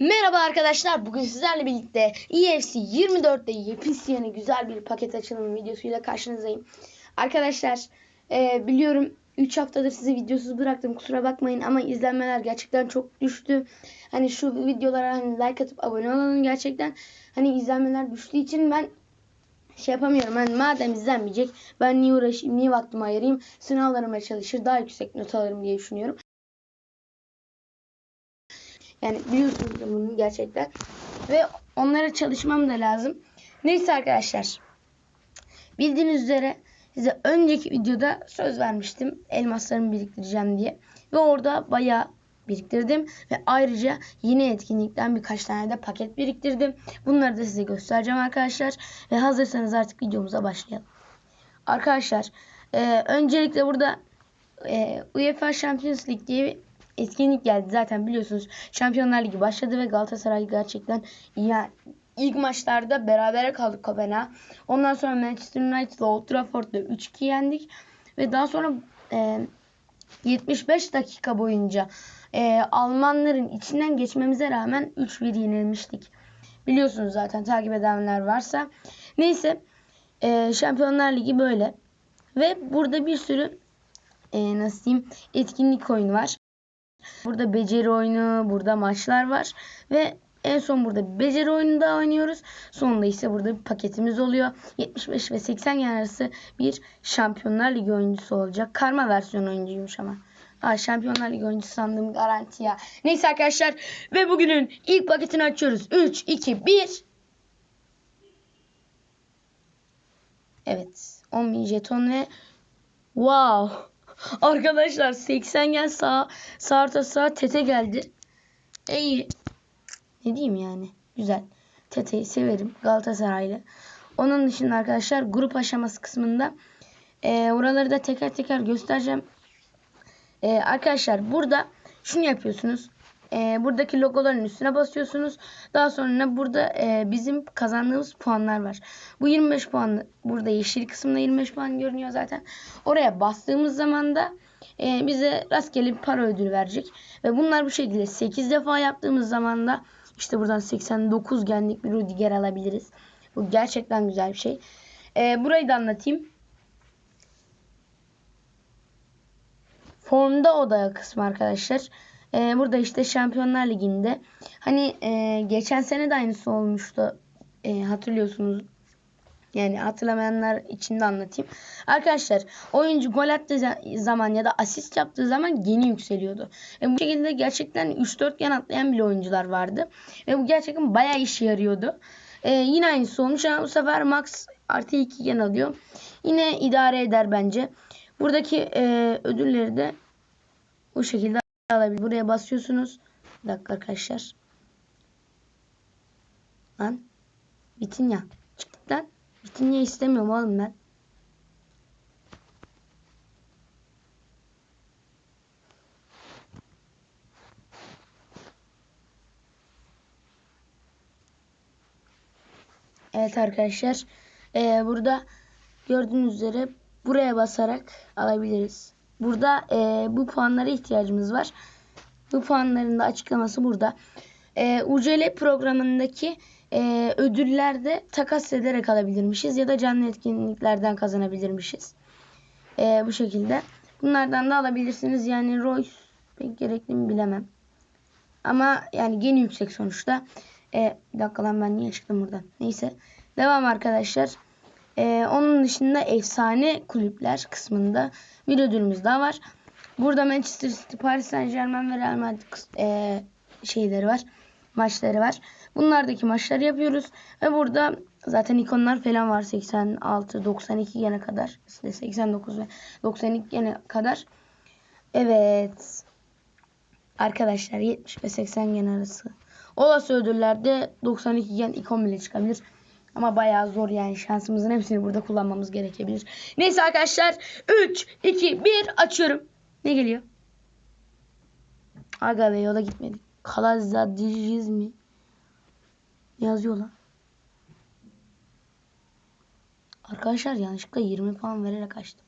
Merhaba arkadaşlar. Bugün sizlerle birlikte EFC 24'te yepyeni güzel bir paket açılım videosuyla karşınızdayım. Arkadaşlar e, biliyorum 3 haftadır sizi videosuz bıraktım. Kusura bakmayın ama izlenmeler gerçekten çok düştü. Hani şu videolara hani like atıp abone olalım gerçekten. Hani izlenmeler düştüğü için ben şey yapamıyorum. Hani madem izlenmeyecek ben niye uğraşayım, niye vaktimi ayırayım, sınavlarıma çalışır, daha yüksek not alırım diye düşünüyorum. Yani biliyorsunuz bunu gerçekten. Ve onlara çalışmam da lazım. Neyse arkadaşlar. Bildiğiniz üzere size önceki videoda söz vermiştim. Elmaslarımı biriktireceğim diye. Ve orada bayağı biriktirdim. Ve ayrıca yeni etkinlikten birkaç tane de paket biriktirdim. Bunları da size göstereceğim arkadaşlar. Ve hazırsanız artık videomuza başlayalım. Arkadaşlar e, öncelikle burada e, UEFA Champions League diye etkinlik geldi. Zaten biliyorsunuz Şampiyonlar Ligi başladı ve Galatasaray gerçekten yani ilk maçlarda berabere kaldık Kopenhag. Ondan sonra Manchester United'la Old Trafford'da 3-2 yendik. Ve daha sonra e, 75 dakika boyunca e, Almanların içinden geçmemize rağmen 3-1 yenilmiştik. Biliyorsunuz zaten takip edenler varsa. Neyse e, Şampiyonlar Ligi böyle. Ve burada bir sürü e, nasıl diyeyim etkinlik oyunu var. Burada beceri oyunu, burada maçlar var ve en son burada beceri oyunu da oynuyoruz. Sonunda ise burada bir paketimiz oluyor. 75 ve 80 yen arası bir Şampiyonlar Ligi oyuncusu olacak. Karma versiyon oyuncuymuş ama. Aa, Şampiyonlar Ligi oyuncusu sandım garanti ya. Neyse arkadaşlar ve bugünün ilk paketini açıyoruz. 3, 2, 1. Evet. 10.000 jeton ve wow. Arkadaşlar 80 gel sağ sağ orta sağ tete geldi. İyi. Ne diyeyim yani? Güzel. Tete'yi severim. Galatasaraylı. Onun dışında arkadaşlar grup aşaması kısmında e, oraları da teker teker göstereceğim. E, arkadaşlar burada şunu yapıyorsunuz. E, buradaki logoların üstüne basıyorsunuz. Daha sonra burada e, bizim kazandığımız puanlar var. Bu 25 puan burada yeşil kısımda 25 puan görünüyor zaten. Oraya bastığımız zaman da e, bize rastgele bir para ödülü verecek. Ve bunlar bu şekilde 8 defa yaptığımız zaman da işte buradan 89 genlik bir Rudiger alabiliriz. Bu gerçekten güzel bir şey. E, burayı da anlatayım. Formda oda kısmı arkadaşlar. Ee, burada işte Şampiyonlar Ligi'nde hani e, geçen sene de aynısı olmuştu. E, hatırlıyorsunuz. Yani hatırlamayanlar için de anlatayım. Arkadaşlar oyuncu gol attığı zaman ya da asist yaptığı zaman geni yükseliyordu. Ve bu şekilde gerçekten 3-4 gen atlayan bile oyuncular vardı. Ve bu gerçekten bayağı işe yarıyordu. E, yine aynısı olmuş ama bu sefer Max artı 2 gen alıyor. Yine idare eder bence. Buradaki e, ödülleri de bu şekilde alabilir. Buraya basıyorsunuz. Bir dakika arkadaşlar. Lan. Bitin ya. Çıktık lan. Bitin ya istemiyorum oğlum ben. Evet arkadaşlar. Ee, burada gördüğünüz üzere buraya basarak alabiliriz. Burada e, bu puanlara ihtiyacımız var. Bu puanların da açıklaması burada. E, UCL programındaki e, ödüllerde takas ederek alabilirmişiz ya da canlı etkinliklerden kazanabilirmişiz. E, bu şekilde. Bunlardan da alabilirsiniz. Yani Royce pek gerekli mi bilemem. Ama yani gene yüksek sonuçta. E, bir dakika lan ben niye çıktım buradan. Neyse. Devam arkadaşlar. Ee, onun dışında efsane kulüpler kısmında bir ödülümüz daha var. Burada Manchester City, Paris Saint Germain ve Real Madrid e, şeyleri var. Maçları var. Bunlardaki maçları yapıyoruz. Ve burada zaten ikonlar falan var. 86, 92 gene kadar. İşte 89 ve 92 gene kadar. Evet. Arkadaşlar 70 ve 80 gen arası. Olası ödüllerde 92 gen ikon bile çıkabilir. Ama bayağı zor yani şansımızın hepsini burada kullanmamız gerekebilir. Neyse arkadaşlar 3, 2, 1 açıyorum. Ne geliyor? Aga be yola gitmedik. Kalazadijiz mi? Yazıyor lan. Arkadaşlar yanlışlıkla 20 puan vererek açtım.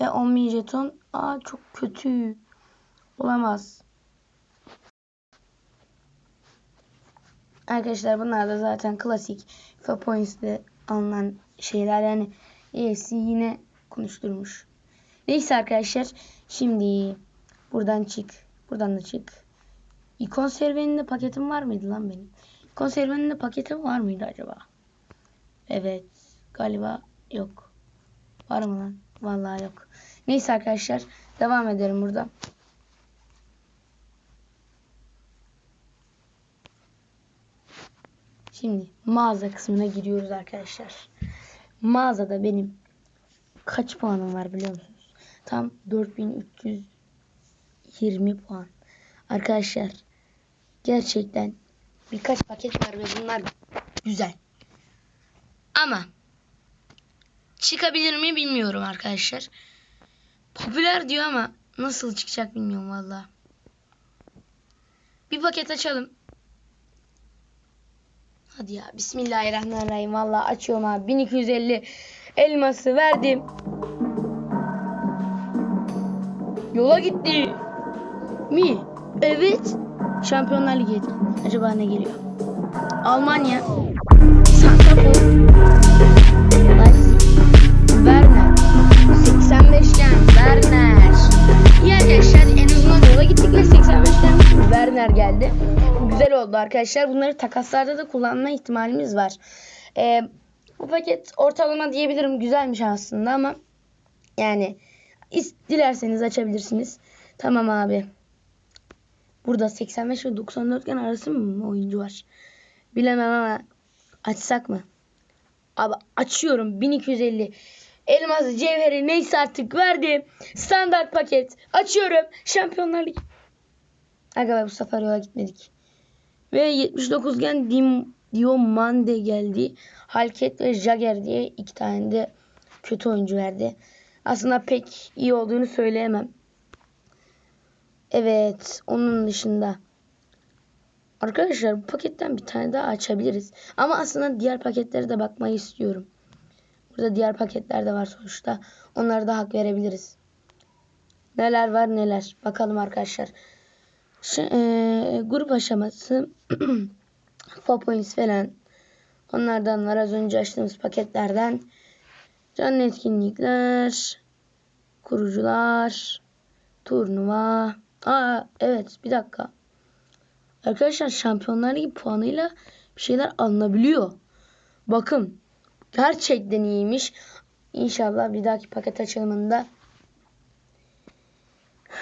Ve 10.000 jeton. Aa çok kötü. Olamaz. Arkadaşlar bunlar da zaten klasik FIFA Points'te alınan şeyler yani EFC yine konuşturmuş. Neyse arkadaşlar şimdi buradan çık. Buradan da çık. İkon serüveninde paketim var mıydı lan benim? İkon serüveninde paketim var mıydı acaba? Evet. Galiba yok. Var mı lan? Vallahi yok. Neyse arkadaşlar. Devam edelim burada. Şimdi mağaza kısmına giriyoruz arkadaşlar. Mağazada benim kaç puanım var biliyor musunuz? Tam 4320 puan. Arkadaşlar gerçekten birkaç paket var ve bunlar güzel. Ama çıkabilir mi bilmiyorum arkadaşlar. Popüler diyor ama nasıl çıkacak bilmiyorum valla. Bir paket açalım. Hadi ya Bismillahirrahmanirrahim. Valla açıyorum abi. 1250 elması verdim. Yola gitti. Mi? Evet. Şampiyonlar Ligi. Acaba ne geliyor? Almanya. Santrafor. Leipzig. Werner. 85'ten Werner. Arkadaşlar en yola gittik ve 85'ten Werner geldi. Güzel oldu arkadaşlar. Bunları takaslarda da kullanma ihtimalimiz var. Ee, bu paket ortalama diyebilirim güzelmiş aslında ama yani dilerseniz açabilirsiniz. Tamam abi. Burada 85 ve 94 gen arası mı oyuncu var? Bilemem ama açsak mı? Abi açıyorum 1250. Elmas cevheri neyse artık verdim. Standart paket. Açıyorum. Şampiyonlar Ligi. Aga bu sefer yola gitmedik. Ve 79 gen Dim, Diomande geldi. Halket ve Jagger diye iki tane de kötü oyuncu verdi. Aslında pek iyi olduğunu söyleyemem. Evet. Onun dışında. Arkadaşlar bu paketten bir tane daha açabiliriz. Ama aslında diğer paketlere de bakmayı istiyorum. Burada diğer paketler de var sonuçta. Onlara da hak verebiliriz. Neler var neler. Bakalım arkadaşlar. Şu, eee, grup aşaması 4 points falan. Onlardan var az önce açtığımız paketlerden. Canlı etkinlikler. Kurucular. Turnuva. Aa evet bir dakika. Arkadaşlar Şampiyonlar Ligi puanıyla bir şeyler alınabiliyor. Bakın. Gerçekten iyiymiş. İnşallah bir dahaki paket açılımında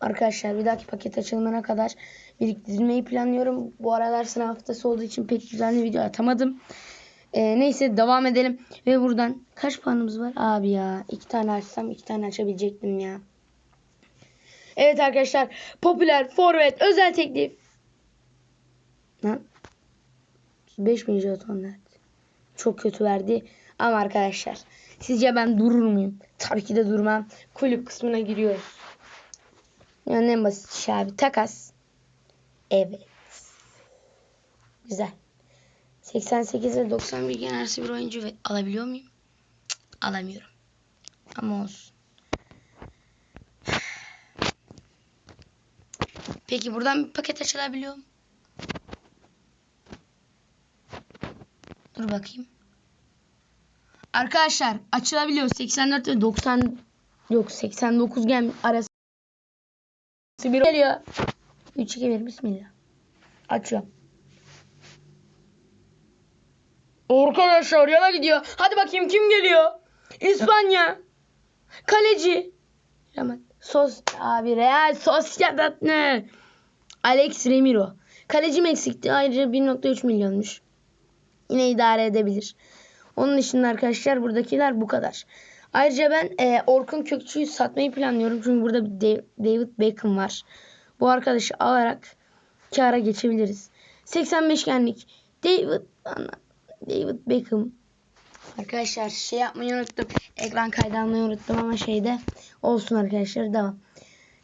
Arkadaşlar bir dahaki paket açılımına kadar biriktirmeyi planlıyorum. Bu aralar sınav haftası olduğu için pek düzenli video atamadım. Ee, neyse devam edelim. Ve buradan kaç puanımız var? Abi ya iki tane açsam iki tane açabilecektim ya. Evet arkadaşlar popüler forvet özel teklif. Lan 5 bin jeton verdi. Çok kötü verdi. Ama arkadaşlar sizce ben durur muyum? Tabii ki de durmam. Kulüp kısmına giriyoruz. Yani en basit şey abi. Takas. Evet. Güzel. 88 ve 91 gen arası bir oyuncu alabiliyor muyum? Cık, alamıyorum. Ama olsun. Peki buradan bir paket açılabiliyor mu? Dur bakayım. Arkadaşlar açılabiliyor. 84 ve 90 yok 89 gen arası bir geliyor. 3 2 1 bismillah. Açıyorum. Arkadaşlar yana gidiyor. Hadi bakayım kim geliyor? İspanya. Kaleci. Hemen. Sos abi Real Sociedad ne? Alex Remiro. Kalecim eksikti. Ayrıca 1.3 milyonmuş. Yine idare edebilir. Onun dışında arkadaşlar buradakiler bu kadar. Ayrıca ben e, Orkun Kökçü'yü satmayı planlıyorum. Çünkü burada bir Da- David Beckham var. Bu arkadaşı alarak kâra geçebiliriz. 85 genlik David David Beckham. Arkadaşlar şey yapmayı unuttum. Ekran kaydı almayı unuttum ama şeyde olsun arkadaşlar devam.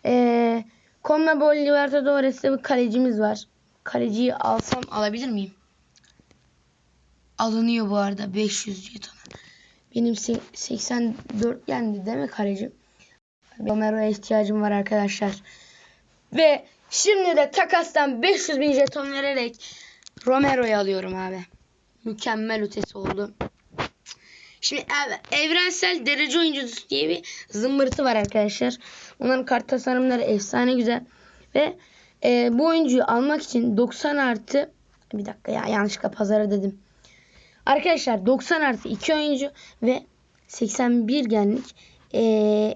Ee, CONMEBOL Libertadores'te bir kalecimiz var. Kaleciyi alsam alabilir miyim? Alınıyor bu arada 500 jetona. Benim se- 84 yendi değil mi kalecim? Romero'ya ihtiyacım var arkadaşlar. Ve Şimdi de takastan 500 bin jeton vererek Romero'yu alıyorum abi. Mükemmel ötesi oldu. Şimdi evrensel derece oyuncusu diye bir zımbırtı var arkadaşlar. Onların kart tasarımları efsane güzel. Ve e, bu oyuncuyu almak için 90 artı bir dakika ya yanlışlıkla pazara dedim. Arkadaşlar 90 artı 2 oyuncu ve 81 genlik e,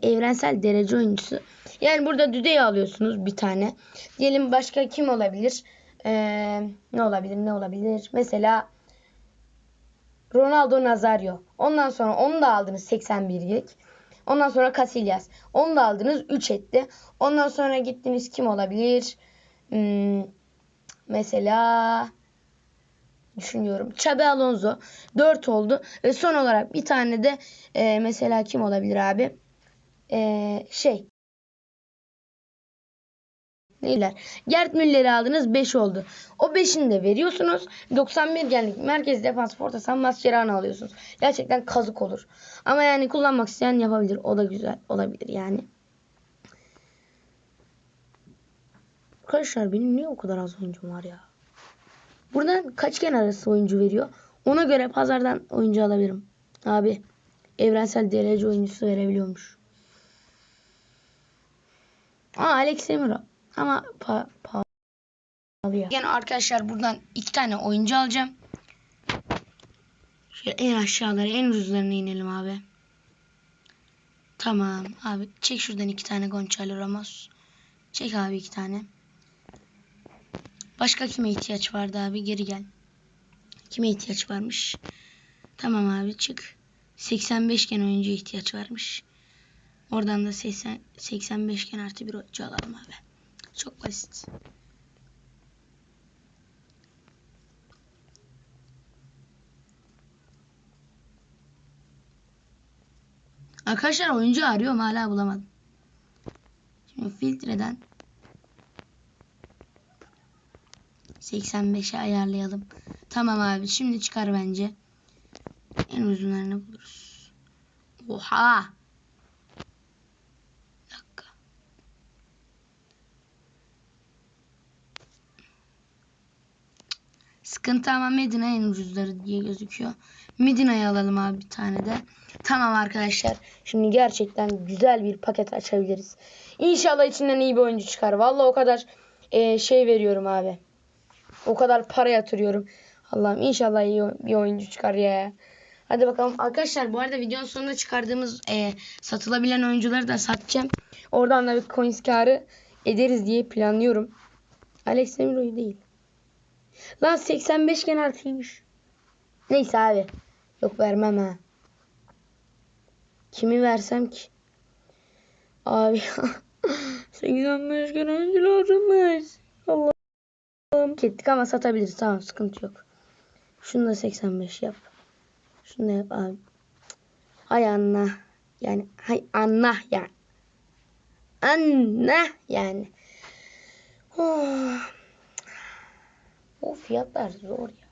evrensel derece oyuncusu. Yani burada düdeyi alıyorsunuz bir tane. Diyelim başka kim olabilir? E, ne olabilir ne olabilir? Mesela Ronaldo Nazario. Ondan sonra onu da aldınız 81'lik. Ondan sonra Casillas. Onu da aldınız 3 etti. Ondan sonra gittiniz kim olabilir? Hmm, mesela düşünüyorum. Xabi Alonso 4 oldu. Ve son olarak bir tane de e, mesela kim olabilir abi? E, şey Neyler? Gert Müller'i aldınız 5 oldu. O 5'ini de veriyorsunuz. 91 genlik merkez defans forta san Mascherano alıyorsunuz. Gerçekten kazık olur. Ama yani kullanmak isteyen yapabilir. O da güzel olabilir yani. Arkadaşlar benim niye o kadar az oyuncum var ya? Buradan kaç gen arası oyuncu veriyor? Ona göre pazardan oyuncu alabilirim. Abi evrensel derece oyuncusu verebiliyormuş. Aa Alex Emiro. Ama pa pahalı ya. Yani arkadaşlar buradan iki tane oyuncu alacağım. Şöyle en aşağılara en ucuzlarına inelim abi. Tamam abi çek şuradan iki tane Gonçalo Ramos. Çek abi iki tane. Başka kime ihtiyaç vardı abi geri gel. Kime ihtiyaç varmış? Tamam abi çık. 85 gen oyuncu ihtiyaç varmış. Oradan da 80, 85 gen artı bir oyuncu alalım abi. Çok basit. Arkadaşlar oyuncu arıyorum hala bulamadım. Şimdi filtreden 85'e ayarlayalım. Tamam abi şimdi çıkar bence. En uzunlarını buluruz. Oha. Bir. Sıkıntı ama Medina en ucuzları diye gözüküyor. Medina'yı alalım abi bir tane de. Tamam arkadaşlar. Şimdi gerçekten güzel bir paket açabiliriz. İnşallah içinden iyi bir oyuncu çıkar. Vallahi o kadar e, şey veriyorum abi. O kadar para yatırıyorum. Allah'ım inşallah iyi bir oyuncu çıkar ya. Hadi bakalım. Arkadaşlar bu arada videonun sonunda çıkardığımız e, satılabilen oyuncuları da satacağım. Oradan da bir coins karı ederiz diye planlıyorum. Alex Demiro'yu değil. Lan 85 gen artıymış. Neyse abi. Yok vermem ha. Kimi versem ki? Abi 85 gen oyuncu lazımmış. Allah'ım. Gittik ama satabiliriz. Tamam sıkıntı yok. Şunu da 85 yap. Şunu da yap abi. Hay anna. Yani hay anna yani. Anna yani. Oh. O fiyatlar zor ya.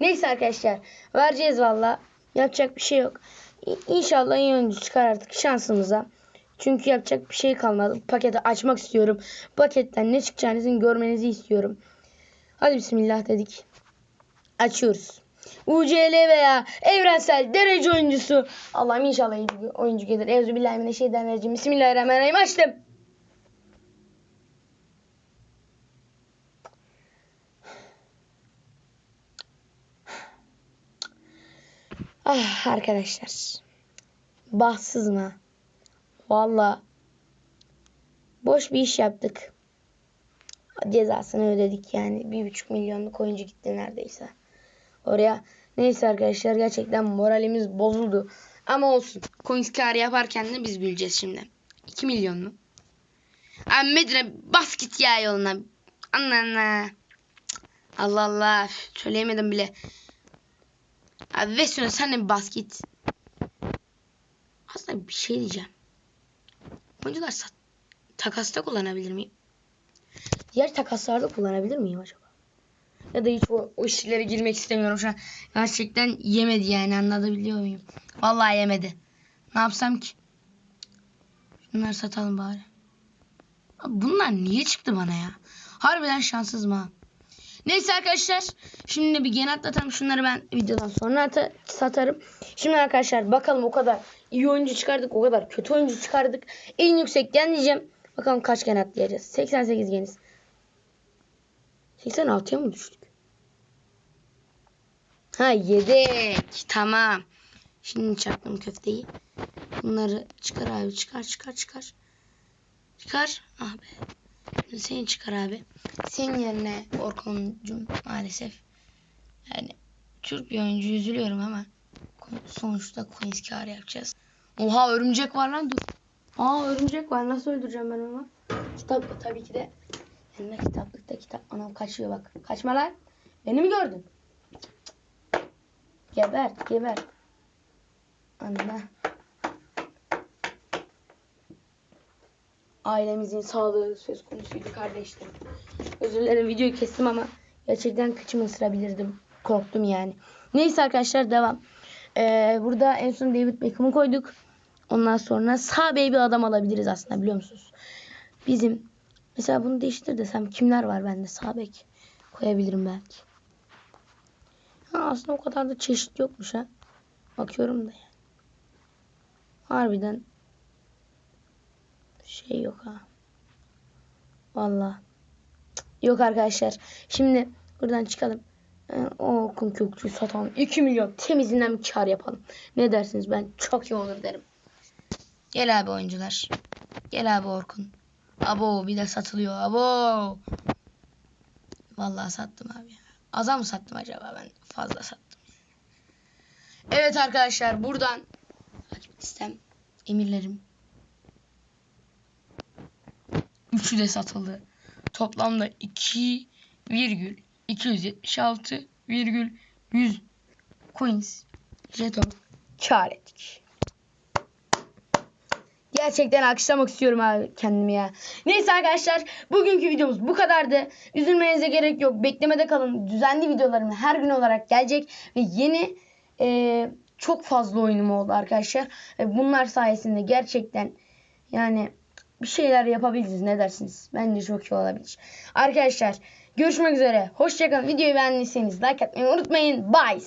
Neyse arkadaşlar. Vereceğiz valla. Yapacak bir şey yok. İnşallah iyi oyuncu çıkar artık şansımıza. Çünkü yapacak bir şey kalmadı. Paketi açmak istiyorum. Paketten ne çıkacağınızı görmenizi istiyorum. Hadi bismillah dedik. Açıyoruz. UCL veya evrensel derece oyuncusu. Allah'ım inşallah iyi bir oyuncu gelir. Euzubillahimineşşeytanirracim. Bismillahirrahmanirrahim. Açtım. Ah arkadaşlar. Bahtsız mı? Valla boş bir iş yaptık. Cezasını ödedik yani. Bir buçuk milyonluk oyuncu gitti neredeyse. Oraya neyse arkadaşlar gerçekten moralimiz bozuldu. Ama olsun. Coins yaparken de biz bileceğiz şimdi. 2 milyon mu? Abi Medine bas git ya yoluna. Anla. Allah Allah. Söyleyemedim bile. Abi Vesuna sen de bas git. Aslında bir şey diyeceğim. Oyuncular takasta kullanabilir miyim? Diğer takaslarda kullanabilir miyim acaba? Ya da hiç o, o işlere girmek istemiyorum şu an. Gerçekten yemedi yani anlatabiliyor muyum? Vallahi yemedi. Ne yapsam ki? Şunları satalım bari. Bunlar niye çıktı bana ya? Harbiden şanssızım ha. Neyse arkadaşlar. Şimdi bir gene atlatalım. Şunları ben videodan sonra ata- satarım. Şimdi arkadaşlar bakalım o kadar iyi oyuncu çıkardık. O kadar kötü oyuncu çıkardık. En yüksek gen diyeceğim. Bakalım kaç gen atlayacağız. 88 geniz. 86'ya mı düştük? Ha yedik. Tamam. Şimdi çaktım köfteyi. Bunları çıkar abi. Çıkar çıkar çıkar. Çıkar. Ah be. Seni çıkar abi. Senin yerine Orkun'cum maalesef. Yani Türk bir oyuncu üzülüyorum ama sonuçta coins kar yapacağız. Oha örümcek var lan dur. Aa örümcek var nasıl öldüreceğim ben onu? Kitap tabii ki de. Yanında kitaplıkta kitap. Anam kaçıyor bak. Kaçma lan. Beni mi gördün? Geber geber. Anne. Ailemizin sağlığı söz konusuydu kardeşlerim. Özür dilerim videoyu kestim ama gerçekten kıçımı ısırabilirdim. Korktum yani. Neyse arkadaşlar devam. Ee, burada en son David Beckham'ı koyduk. Ondan sonra sağ bey bir adam alabiliriz aslında biliyor musunuz? Bizim mesela bunu değiştir desem kimler var bende sağ bek koyabilirim belki. Ha, aslında o kadar da çeşit yokmuş ha. Bakıyorum da yani. Harbiden şey yok ha. Vallahi. Cık, Yok arkadaşlar. Şimdi buradan çıkalım. O okun kökçüyü satalım. 2 milyon temizinden bir kar yapalım. Ne dersiniz? Ben çok iyi olur derim. Gel abi oyuncular. Gel abi Orkun. Abo bir de satılıyor. Abo. Vallahi sattım abi. Aza mı sattım acaba ben? Fazla sattım. Evet arkadaşlar buradan listem emirlerim Üçü de satıldı. Toplamda 2 virgül 276 virgül 100 coins jeton kar ettik. Gerçekten alkışlamak istiyorum abi kendimi ya. Neyse arkadaşlar bugünkü videomuz bu kadardı. Üzülmenize gerek yok. Beklemede kalın. Düzenli videolarım her gün olarak gelecek. Ve yeni e, çok fazla oyunum oldu arkadaşlar. Ve bunlar sayesinde gerçekten yani bir şeyler yapabiliriz. Ne dersiniz? Bence çok iyi olabilir. Arkadaşlar görüşmek üzere. Hoşçakalın. Videoyu beğendiyseniz like atmayı unutmayın. Bye.